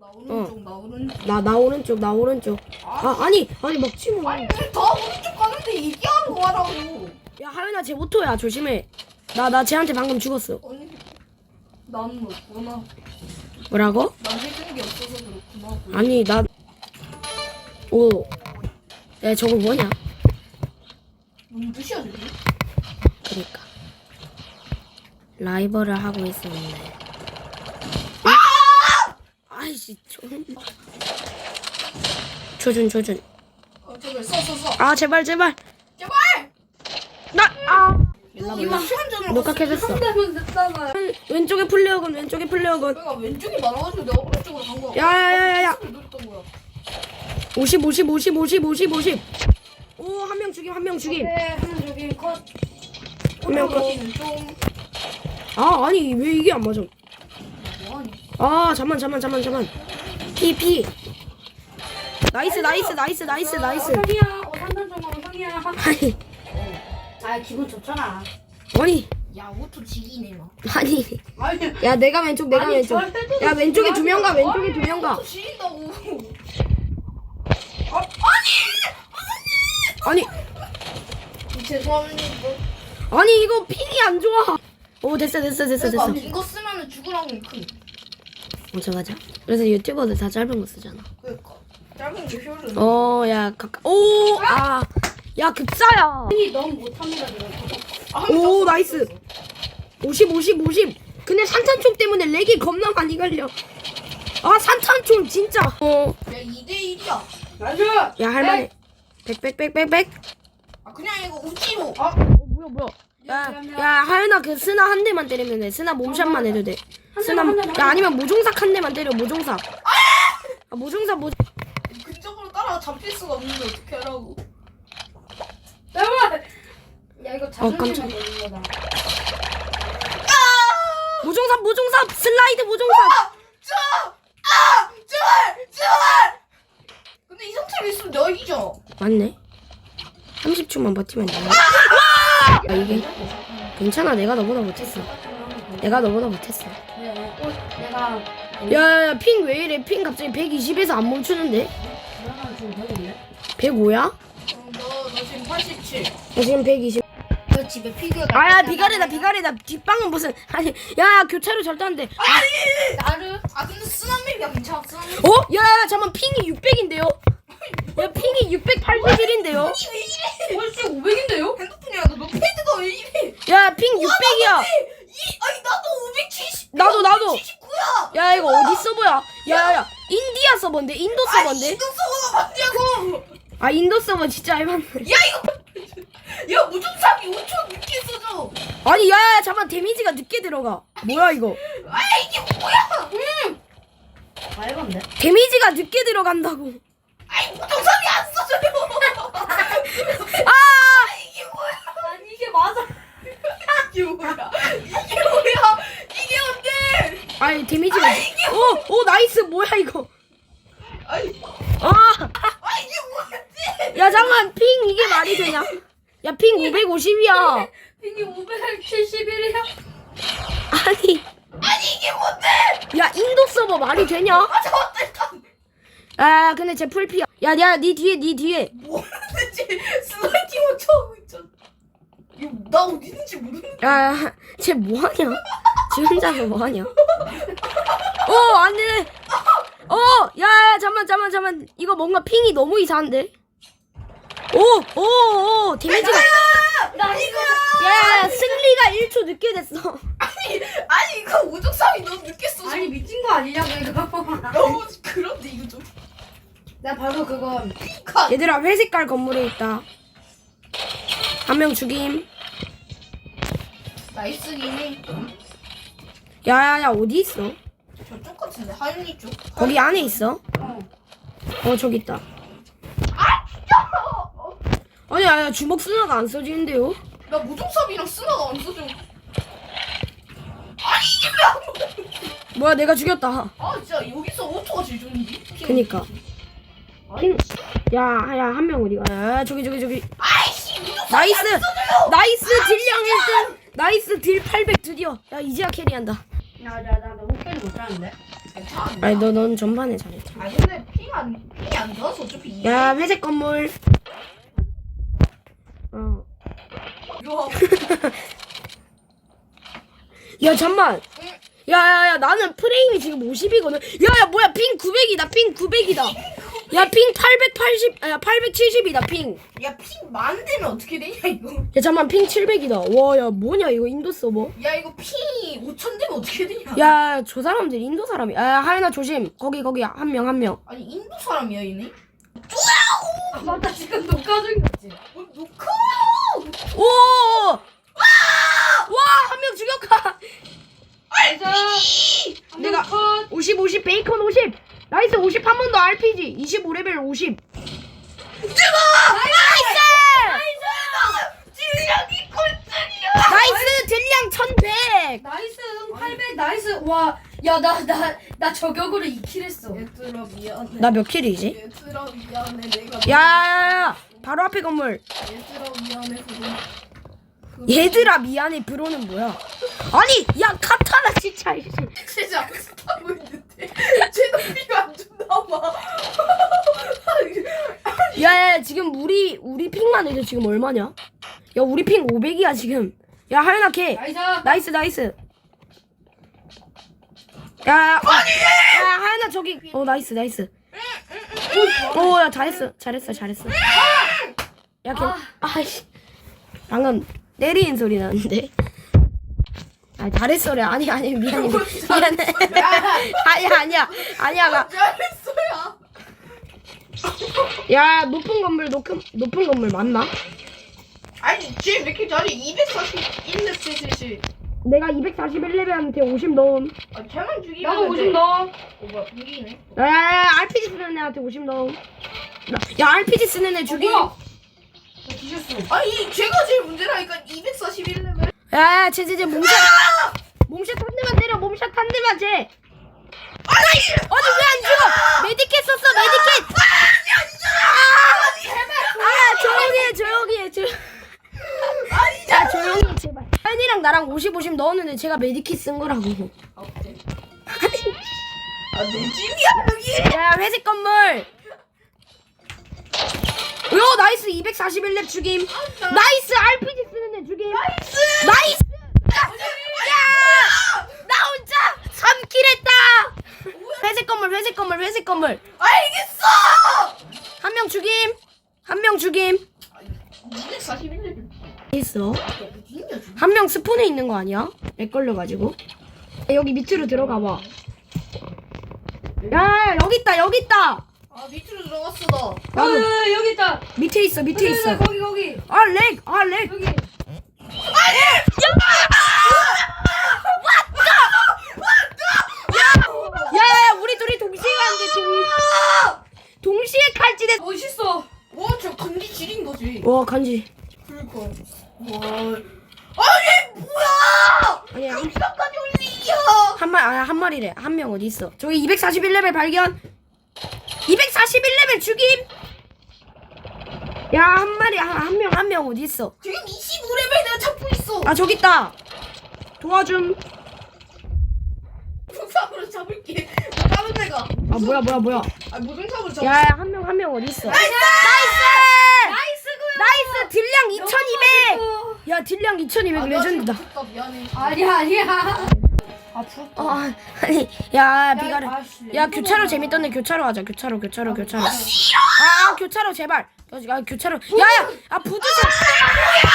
나 오른쪽 나 오른쪽. 나 나 오른쪽 나 오른쪽. 아 아니 아니 먹지 뭐. 아니 왜다 오른쪽 가는데 얘기하는 거라고. 야 하윤아 쟤 모토야. 조심해. 나 나 쟤한테 방금 죽었어. 아니 나는 없구나. 뭐라고? 난 해준 게 없어서 그렇구나. 아니 나 오. 야 저거 뭐냐? 뭔 뜻이야 저게? 그니까. 라이벌을 하고 있었는데 좀. 조준 조준. 어 저걸 써 써 써 아 제발 제발. 제발 나 아. 이거 시간 전에 녹화 켜졌어. 한대면 됐잖아 왼쪽에 플레어건 왼쪽에 플레어건. 내가 왼쪽이 많아가지고 내가 오른쪽으로 간 거야. 야야야야야. 거야. 50 50 50 50 50 50 오한 명 죽임 한 명 죽임. 네 하는 저기 컷. 한명 컷. 오른쪽은 좀. 아 아니 왜 이게 안 맞아 아 잠만 잠만 잠만 잠만. 피피. 나이스 나이스 나이스 나이스 나이스. 상이야. 어, 상단 좀 하고 상이야. 아니. 아, 기분 좋잖아. 아니. 야 오토 지기네 막 아니. 아니, 야 내가 왼쪽 내가 아니, 왼쪽. 야 왼쪽에 두 명 가 아니, 왼쪽에 두 명 가. 오토 지긴다고. 아니! 죄송합니다. 아니 이거 핑이 안 좋아. 오 됐어 됐어 됐어 그러니까 됐어. 이거 쓰면은 죽으라고 큰 맞아 맞아. 그래서 유튜버들 다 짧은 거 쓰잖아. 그러니까. 짧은 게 효율은 어 야 가까 오 아 야 급사야. 상이 너무 못합니다. 아, 오 나이스. 50 50 50 근데 산탄총 때문에 렉이 겁나 많이 걸려. 아 산탄총 진짜. 어야 야 2대 1이야. 나이스! 할만해. 백백백백백. 아 그냥 이거 우지로 어 뭐야 뭐야 야, 야 하연아 그 스나 한 대만 때리면 돼 스나 몸샷만 해도 돼 스나 한 대만, 한야 대만. 아니면 모종삭 한 대만 때려 모종삭 아 모종삭 모 근접으로 따라 잡힐 수가 없는데 어떻게 하라고! 야, 이거 깜짝이야. 자존심에 걸린 거다. 모종삽 모종삽 슬라이드 모종삽 자! 아! 제발! 제발! 근데 이 상태로 있으면 내가 이기죠 맞네 30초만 버티면 돼 아, 이게 괜찮아. 내가 너보다 못했어. 내가 너보다 못했어. 내가 야야야 핑 왜 이래? 핑 갑자기 120에서 안 멈추는데? 내가 지금 되겠네. 105야? 어, 너, 너 지금 87 나 지금 120 너 집에 피규어가 아야 비가래다 비가래다. 뒷방은 무슨 아니 야 교차로 절대 안돼 나를 아 근데 쓰나미가 괜찮아. 쓰나미? 어? 야야 잠만. 핑이 600인데요? 야 핑이 681인데요? 왜 이래? 훨씬 500인데요? 핸드폰이야 너 패드가 왜 이래 야 핑 600이야. 이 아니 나도 570 나도, 나도. 79야. 야 이거 어디 서버야? 야야야. 인디아 서버인데? 인도 서버인데? 이거 서버가 맞냐고. 아 인도 서버 진짜 알만 야 이거 야 무중삼이 5초 늦게 써줘. 아니 야야 잠만 데미지가 늦게 들어가. 뭐야 이거? 아 이게 뭐야? 음. 말건데? 데미지가 늦게 들어간다고. 아니 무중삼이 안 써줘요 아 이게 뭐야 아니, 이게 맞아. 이게 뭐야 이게 뭐야 이게 뭔데 아니 데미지가 오오 나이스 뭐야 이거? 아니 아야 아 이게 뭐지? 잠깐 핑 이게 말이 되냐? 야 핑 550이야. 핑이 571이야? 아니. 아니 이게 뭔데? 야 인도 서버 말이 되냐? 아 잠깐 아 근데 쟤 풀피야. 야야 니 뒤에 니 뒤에. 뭐하는지 슬라이딩 처음 있잖아. 이거 나 어디 있는지 모르는데. 야쟤 뭐하냐 쟤 혼자서 뭐하냐? 어 안돼 어야 잠만 잠만 잠만. 이거 뭔가 핑이 너무 이상한데? 오 오 오 데미지가 나 이거! 야! 승리가 1초 늦게 됐어. 아니 아니 이거 우중삼이 너무 늦게 써줘 아니, 미친 거 아니냐고, 이거. 너무 그런데 이거 좀. 나 바로 그거. 가. 얘들아 회색깔 건물에 있다. 한 명 죽임. 나이스기네 야야야 어디 있어? 저쪽 같은데 하윤이 쪽? 거기 안에 있어? 어. 어 저기 있다. 아니 아야 주먹 스나가 안 써지는데요? 나 무중삼이랑 스나가 안 써줘 아니 이게 왜 안 먹어 뭐야 내가 죽였다. 아 진짜 여기서 오토가 제일 좋은데? 그니까. 야야 한 명 어디가? 야 저기 저기 저기. 아이씨 나이스! 안 써줘요! 나이스 딜량 1등! 나이스 딜 800 드디어. 야 이제야 캐리한다 나, 나 못하는데? 아니 너 넌 전반에 잘했지. 아 근데 핑안 핑이 안 좋아서 어차피 이. 야 회색 건물. 어. 이거 야 잠만. 야야야 나는 프레임이 지금 50이거든. 야야 뭐야 핑 900이다 핑 900이다. 야 핑 880. 야 870이다 핑. 야 핑 만되면 어떻게 되냐 이거. 야 잠만 핑 700이다. 와 야 뭐냐 이거 인도 서버. 야 이거 핑이 5천 되면 어떻게 되냐. 야 저 사람들 인도 사람이. 야 하연아 조심. 거기 거기 한 명 한 명. 아니 인도 사람이야 얘네. 아, 맞다 지금 녹화 중이었지. 뭐 녹화. 오! 와! 한 명 죽였다. 나이스. 내가- 컷. 50 50 베이컨 50. 나이스 50 한 번 더 RPG 25레벨 50. 질량이 꼴등이야. 나이스 딜량 1100. 나이스 800 나이스 와 야 나 나 나 저격으로 2킬 했어 얘들아 미안해. 나 몇 킬이지? 얘들아 미안해 내가. 야야야야. 바로 앞에 건물. 얘들아 미안해 그거. 얘들아 미안해 브로는 뭐야? 아니 야 카타나 진짜. 진짜 있 쟤도 피가 안 좋나 봐. 야야 지금 우리 우리 핑만 해도 지금 얼마냐? 야 우리 핑 500이야 지금. 야 하연아 걔. 나이스 나이스 나이스. 야, 야, 야 하연아 저기. 어 나이스 나이스. 오 야 잘했어 잘했어 잘했어. 야 걔. 아이씨. 방금 때리는 소리 나는데. 아 잘했어래 아니 아니 미안해 미안해 아니야 아니야 아니야 나. 잘했어요. 야 높은 건물 높은 높은 건물 맞나? 아니 쟤왜 이렇게 잘해? 241렙 셋이. 내가 241레벨한테 50 넣음. 아 쟤만 죽이면 나도 돼. 50 넣어 어 뭐야 분기네. 야 야 야 RPG 쓰는 애한테 50 넣음. 나- 야 RPG 쓰는 애 죽이. 뭐야? 나 뒤졌어 아니 쟤가 제일 문제라니까 241렙. 야, 쟤쟤쟤 몸샷. 몸샷 한 대만 때려. 몸샷 한 대만 쟤. 아니, 아니 왜안 죽어? 메디킷 썼어. 메디킷. 아, 조용히 해. 조용히 해. 조. 야, 조용히 해, 제발. 현이랑 나랑 50 50 넣었는데 제가 메디킷 쓴 거라고. 아내 집이야 여기. 야, 회색 건물. 요 나이스 241렙 죽임. 나이스 RPG 죽임. 나이스. 나이스. 야! 나 혼자 3킬 했다. 회색 건물, 회색 건물, 회색 건물. 알겠어. 한 명 죽임. 한 명 죽임. 241렙. 있어. 한 명 스폰에 있는 거 아니야? 렉 걸려가지고. 여기 밑으로 들어가 봐. 야, 여기 있다, 여기 있다. 아 밑으로 들어갔어 나. 나도 어, 여기 있다 밑에 있어, 밑에 있어. 거기 거기 아, 렉, 아, 렉. 여기 야, 야, 야, 우리 둘이 동시에 가는데 동 동시에 칼질해. 멋있어 와 저 감기 지린 거지. 와, 간지. 그러니까. 와. 아니 뭐야? 아니야. 한- 여기까지 올리기야. 한 마, 아, 한 마리래. 한 명 어디 있어? 저기 241레벨 발견. 241레벨 죽임. 야, 한 마리, 한 명, 한 명 어디 있어? 지금 25레벨 내가 찾고 있어. 아, 저기 있다. 도와줌. 무상으로 잡을게. 뭐 다른 데가. 아, 뭐야, 뭐야, 뭐야. 아 무등탑으로 잡. 야, 야, 한 명, 한 명 어디 있어? 나이스! 나이스고요 나이스! 딜량 2200! 야, 딜량 2200 아, 레전드다. 지금 미안해. 아니야 아니야 아 부럽다 어, 아, 아니, 야, 비가를. 아 씨, 야, 교차로. 재밌던데 교차로 하자. 교차로, 교차로, 교차로. 아, 교차로 제발. 아, 교차로. 야, 야, 아, 부두자.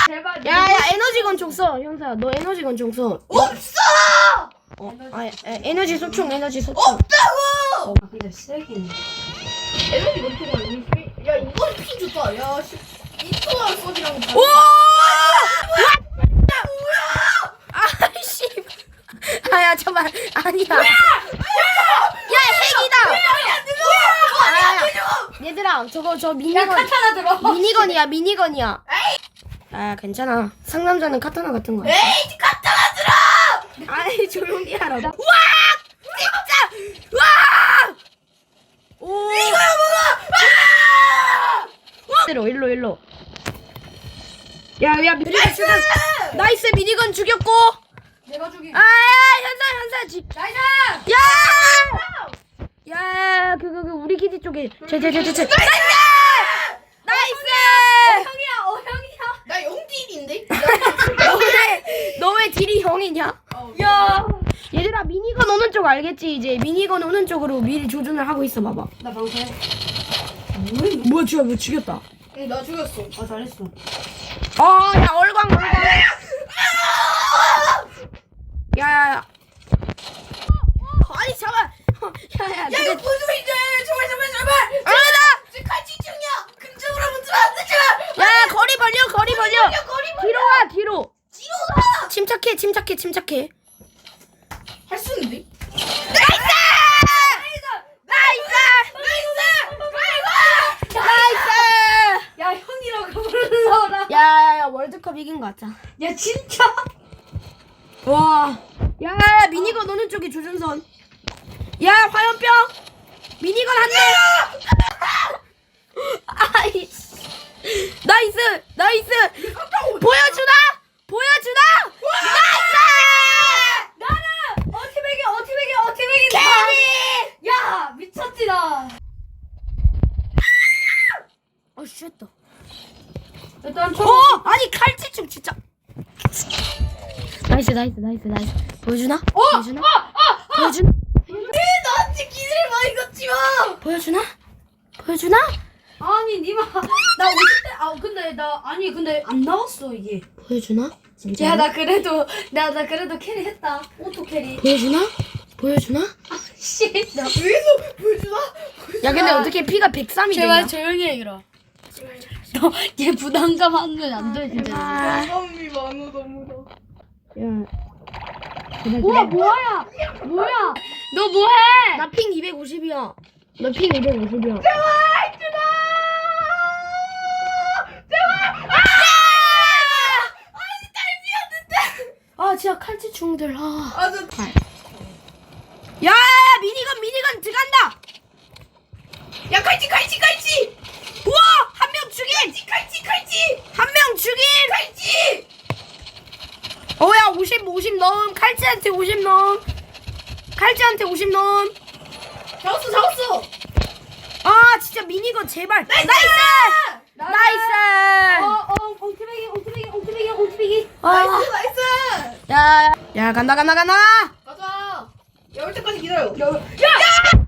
제발 야, 야, 에너지건 총 써. 형사, 너 에너지건 총 써. 없어. 어, 아, 에, 에너지 소총, 에너지 소총. 없다고. 어 근데 쓰레기네 에너지 이미. 피- 야 이건 피 좋다. 야 씨. 이토한 소리랑. 오! 아이씨. 아야, 잠깐만. 아니야. 야, 핵이다. 아, 얘들아, 저거 저 야 미니건. 카타나 들어 미니건이야, 미니건이야. 아, 괜찮아. 상남자는 카타나 같은 거야. 에이 갖다 놔주라. 아이, 조용히 하라. 와! 진짜! 와! 오! 이거야, 뭐가! 일로, 일로, 일로. 야, 야, 미니건 죽였 나이스, 미니건 죽였고. 내가 죽이 아, 야, 현사, 현사, 지. 나이스 야! 야, 그, 그, 그, 우리 기지 쪽에. 제, 제, 제, 제, 제. 나이스! 나이스! 형이야 어 형이야 나 영딜인데? 너왜, 너왜 딜이 형이냐? 야 얘들아, 미니건 오는 쪽 알겠지? 이제 미니건 오는 쪽으로 미리 조준을 하고 있어, 봐봐. 나 방패 뭐야, 죽여, 뭐 죽였다. 응, 나 죽였어. 아 잘했어 어, 야, 얼광, 얼광. 야, 야, 야. 어, 아니, 잠깐. 야, 야, 야, 이거 무슨 소리지? 제발, 제발, 제발! 아, 지금 칼치 중이야! 근접으로 붙으면 안 되지! 나! 야, 거리 벌려, 거리 벌려. 야, 거리 뒤로 와, 뒤로. 뒤로 가! 침착해, 침착해, 침착해. 할 수 있는데? 나이스! 나이스! 나이스! 야 형이라고 불러라 야, 야, 야, 월드컵 이긴 거 같자. 야 진짜 와. 야, 야, 미니건 오는 쪽이 조준선. 야, 화염병. 미니건 한 대. 아이씨. 나이스! 나이스! 보여주나? 보여주나? 나이스! 나는 어티백이 어티백이 어티백이 캐리! 야 미쳤지 나 어, 쉣다. 일단 어! 아니, 칼치춤 진짜. 나이스, 나이스, 나이스, 나이스. 보여주나? 보여주나? 보여주나? 왜 나한테 기대를 많이 걷지 마! 보여주나? 보여주나? 아니 니마 나 50대 아 근데 나 아니 근데 안 나왔어 이게 보여주나? 진짜? 야 나 그래도 나 나 그래도 캐리 했다 오토 캐리 보여주나? 보여주나? 씨나 여기서 보여주나? 야, 근데 어떻게 피가 103이 되냐? 조용히 해 그럼 너얘 부담감 하면 안돼 진짜 아, 마음이 많아, 너무. 야. 우와 뭐야 뭐야 너 뭐해 나 핑 250이야. 너핑 250이야. 아, 진짜 칼치충들. 아. 아, 저, 야, 야, 미니건, 미니건 들어간다. 야, 칼치, 칼치, 칼치! 우와, 한 명 죽인. 칼치, 칼치, 칼치! 한 명 죽인. 칼치! 어야, 50, 50 넣음. 칼치한테 50 넣음. 칼치한테 50 넣음. 잡았어, 잡았어! 아, 진짜 미니건 제발. 나이스. 나이스. 어어 엉트배기 엉트배기 엉트배기 엉트배기 아, 나이스, 나이스! 야, 야, 간다, 간다, 간다. 가자! 야, 올 때까지 기다려. 야, 야